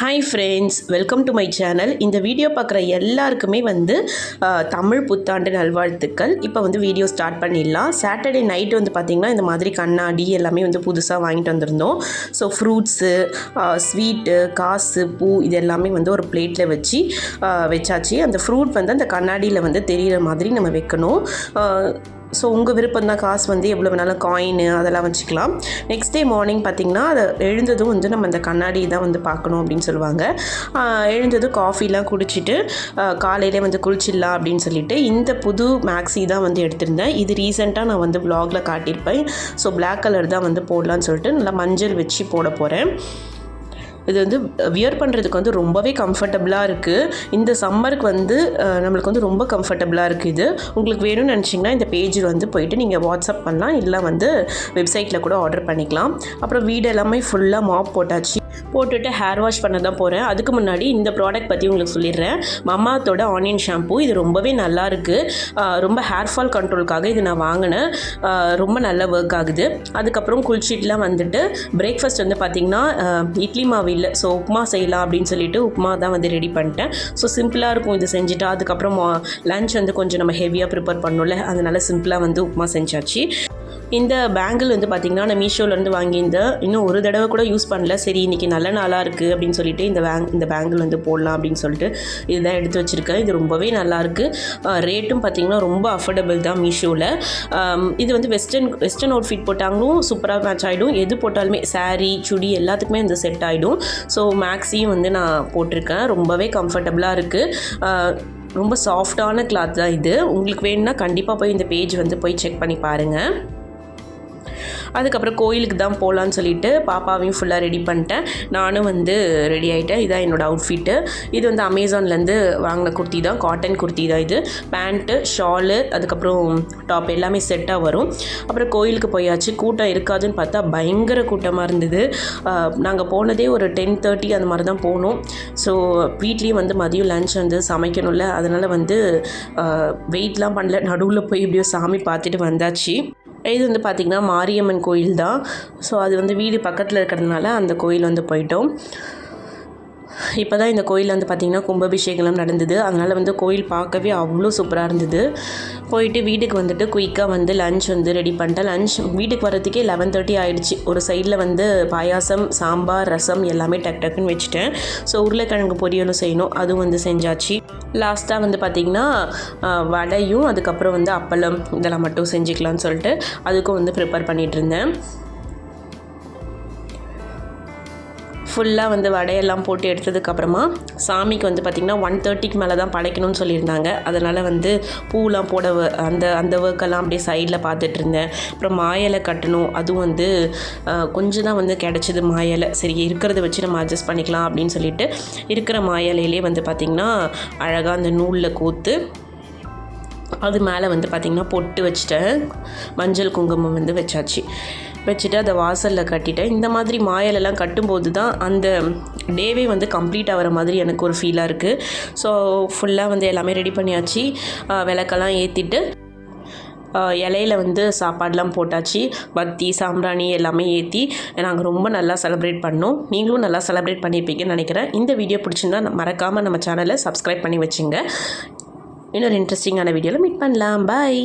Hi friends welcome to my channel இந்த video பார்க்குற எல்லாருக்குமே வந்து தமிழ் புத்தாண்டு நல்வாழ்த்துக்கள். இப்போ வந்து வீடியோ ஸ்டார்ட் பண்ணிடலாம். சாட்டர்டே நைட்டு வந்து பார்த்திங்கன்னா இந்த மாதிரி கண்ணாடி எல்லாமே வந்து புதுசாக வாங்கிட்டு வந்திருந்தோம். ஸோ ஃப்ரூட்ஸு ஸ்வீட்டு காசு பூ இது எல்லாமே வந்து ஒரு பிளேட்டில் வச்சு வச்சாச்சு. அந்த ஃப்ரூட் வந்து அந்த கண்ணாடியில் வந்து தெரிகிற மாதிரி நம்ம வைக்கணும். ஸோ உங்கள் விருப்பம் தான் காசு வந்து எவ்வளோ வேணாலும் காயின் அதெல்லாம் வச்சுக்கலாம். நெக்ஸ்ட் டே மார்னிங் பார்த்திங்கன்னா அதை எழுந்ததும் வந்து நம்ம அந்த கண்ணாடி தான் வந்து பார்க்கணும் அப்படின்னு சொல்லுவாங்க. எழுந்ததும் காஃபிலாம் குடிச்சிட்டு காலையிலே வந்து குளிச்சிடலாம் அப்படின்னு சொல்லிட்டு இந்த புது மேக்ஸி தான் வந்து எடுத்திருந்தேன். இது ரீசெண்டாக நான் வந்து வ்ளாகில் காட்டியிருப்பேன். ஸோ பிளாக் கலர் தான் வந்து போடலான்னு சொல்லிட்டு நல்லா மஞ்சள் வச்சு போட போகிறேன் இது வந்து வியர் பண்ணுறதுக்கு வந்து ரொம்பவே கம்ஃபர்டபுளாக இருக்குது இந்த சம்மருக்கு வந்து நம்மளுக்கு வந்து ரொம்ப கம்ஃபர்டபுளாக இருக்குது இது. உங்களுக்கு வேணும்னு நினச்சிங்கன்னா இந்த பேஜில் வந்து போயிட்டு நீங்கள் வாட்ஸ்அப் பண்ணலாம். இல்லை வந்து வெப்சைட்டில் கூட ஆர்டர் பண்ணிக்கலாம். அப்புறம் வீடு எல்லாமே ஃபுல்லாக மாப் போட்டாச்சு. போட்டுட்டு ஹேர் வாஷ் பண்ண தான் போகிறேன் அதுக்கு முன்னாடி இந்த ப்ராடக்ட் பற்றி உங்களுக்கு சொல்லிடுறேன். மமாத்தோட ஆனியன் ஷாம்பூ இது ரொம்பவே நல்லா இருக்குது ரொம்ப ஹேர் ஃபால் கண்ட்ரோலுக்காக இது நான் வாங்கினேன். ரொம்ப நல்ல ஒர்க் ஆகுது. அதுக்கப்புறம் குளிச்சிட்டுலாம் வந்துட்டு பிரேக்ஃபாஸ்ட் வந்து பார்த்திங்கன்னா இட்லி மாவு இல்லை ஸோ உப்புமா செய்யலாம் அப்படின்னு சொல்லிட்டு உப்புமா தான் வந்து ரெடி பண்ணிட்டேன். ஸோ சிம்பிளாக இருக்கும் இது செஞ்சுட்டு. அதுக்கப்புறம் லஞ்ச் வந்து கொஞ்சம் நம்ம ஹெவியாக ப்ரிப்பேர் பண்ணோம்ல அதனால சிம்பிளாக வந்து உப்புமா செஞ்சாச்சு. இந்த பேங்கிள் வந்து பார்த்திங்கன்னா நான் மீஷோலேருந்து வாங்கியிருந்தேன். இன்னும் ஒரு தடவை கூட யூஸ் பண்ணல. சரி இன்றைக்கி நல்ல நாளாக இருக்குது அப்படின்னு சொல்லிட்டு இந்த பேங் இந்த பேங்கிள் வந்து போடலாம் அப்படின்னு சொல்லிட்டு இதுதான் எடுத்து வச்சுருக்கேன். இது ரொம்பவே நல்லாயிருக்கு ரேட்டும் பார்த்திங்கன்னா ரொம்ப அஃபோர்டபுள் தான் மீஷோவில் இது வந்து வெஸ்டர்ன் வெஸ்டர்ன் அவுட் ஃபிட் போட்டாங்களும் சூப்பராக மேட்ச் ஆகிடும் எது போட்டாலுமே சாரீ சுடி எல்லாத்துக்குமே இந்த செட் ஆகிடும் ஸோ மேக்ஸியும் வந்து நான் போட்டிருக்கேன். ரொம்பவே கம்ஃபர்டபுளாக இருக்குது ரொம்ப சாஃப்டான கிளாத் தான் இது. உங்களுக்கு வேணும்னா கண்டிப்பாக போய் இந்த பேஜ் வந்து போய் செக் பண்ணி பாருங்கள் அதுக்கப்புறம் கோயிலுக்கு தான் போகலான்னு சொல்லிட்டு பாப்பாவையும் ஃபுல்லாக ரெடி பண்ணிட்டேன். நானும் வந்து ரெடி ஆகிட்டேன் இதான் என்னோடய அவுட்ஃபிட்டு இது வந்து அமேசான்லேருந்து வாங்கின குர்த்தி தான். காட்டன் குர்த்தி தான் இது. பேண்ட்டு ஷாலு அதுக்கப்புறம் டாப் எல்லாமே செட்டாக வரும். அப்புறம் கோயிலுக்கு போயாச்சு. கூட்டம் இருக்காதுன்னு பார்த்தா பயங்கர கூட்டமாக இருந்தது. நாங்கள் போனதே ஒரு டென் தேர்ட்டி அந்த மாதிரி தான் போனோம். ஸோ வீட்லேயும் வந்து மதியம் லஞ்ச் வந்து சமைக்கணும்ல. அதனால் வந்து வெயிட்லாம் பண்ணல. நடுவில் போய் இப்படியோ சாமி பார்த்துட்டு வந்தாச்சு. இது வந்து பார்த்திங்கன்னா மாரியம்மன் கோயில் தான். ஸோ அது வந்து வீடு பக்கத்தில் இருக்கிறதுனால அந்த கோயில் வந்து போயிட்டோம். இப்போ தான் இந்த கோயில் வந்து பார்த்திங்கன்னா கும்பாபிஷேகம்லாம் நடந்தது. அதனால் வந்து கோயில் பார்க்கவே அவ்வளோ சூப்பராக இருந்தது. போயிட்டு வீட்டுக்கு வந்துட்டு குயிக்காக வந்து லஞ்ச் வந்து ரெடி பண்ணிட்டேன். லஞ்ச் வீட்டுக்கு வரதுக்கே லெவன் தேர்ட்டி ஆகிடுச்சு ஒரு சைடில் வந்து பாயாசம் சாம்பார் ரசம் எல்லாமே டக் டக்குன்னு வச்சுட்டேன். ஸோ உருளைக்கிழங்கு பொரியலும் செய்யணும். அதுவும் வந்து செஞ்சாச்சு. லாஸ்ட்டாக வந்து பார்த்திங்கன்னா வடையும் அதுக்கப்புறம் வந்து அப்பளம் இதெல்லாம் மட்டும் செஞ்சுக்கலாம்னு சொல்லிட்டு அதுக்கும் வந்து ப்ரிப்பேர் பண்ணிகிட்டு இருந்தேன். ஃபுல்லாக வந்து வடையெல்லாம் போட்டு எடுத்ததுக்கப்புறமா சாமிக்கு வந்து பார்த்திங்கன்னா ஒன் தேர்ட்டிக்கு மேலே தான் படைக்கணும்னு சொல்லியிருந்தாங்க. அதனால் வந்து பூலாம் போட வ- அந்த அந்த ஒர்க்கெல்லாம் அப்படியே சைடில் பார்த்துட்டு இருந்தேன். அப்புறம் மாயலை கட்டணும். அதுவும் வந்து கொஞ்சம் தான் வந்து கிடச்சிது மாயலை. சரி இருக்கிறத வச்சு நம்ம அட்ஜஸ்ட் பண்ணிக்கலாம் அப்படின்னு சொல்லிட்டு இருக்கிற மாயலையிலே வந்து பார்த்திங்கன்னா அழகாக அந்த நூலில் கோத்து அது மேலே வந்து பார்த்திங்கன்னா பொட்டு வச்சுட்டேன். மஞ்சள் குங்குமம் வந்து வச்சாச்சு. வச்சுட்டு அதை வாசலில் கட்டிட்டேன். இந்த மாதிரி மாயலெல்லாம் கட்டும்போது தான் அந்த டேவே வந்து கம்ப்ளீட் ஆகிற மாதிரி எனக்கு ஒரு ஃபீலாக இருக்குது ஸோ ஃபுல்லாக வந்து எல்லாமே ரெடி பண்ணியாச்சு. விளக்கெல்லாம் ஏற்றிட்டு இலையில வந்து சாப்பாடெலாம் போட்டாச்சு. பத்தி சாம்பிராணி எல்லாமே ஏற்றி நாங்கள் ரொம்ப நல்லா செலிப்ரேட் பண்ணோம். நீங்களும் நல்லா செலிப்ரேட் பண்ணியிருப்பீங்கன்னு நினைக்கிறேன். இந்த வீடியோ பிடிச்சிருந்தா மறக்காமல் நம்ம சேனலை சப்ஸ்கிரைப் பண்ணி வச்சுங்க. இன்னொரு இன்ட்ரெஸ்டிங்கான வீடியோவில் மீட் பண்ணலாம். பாய்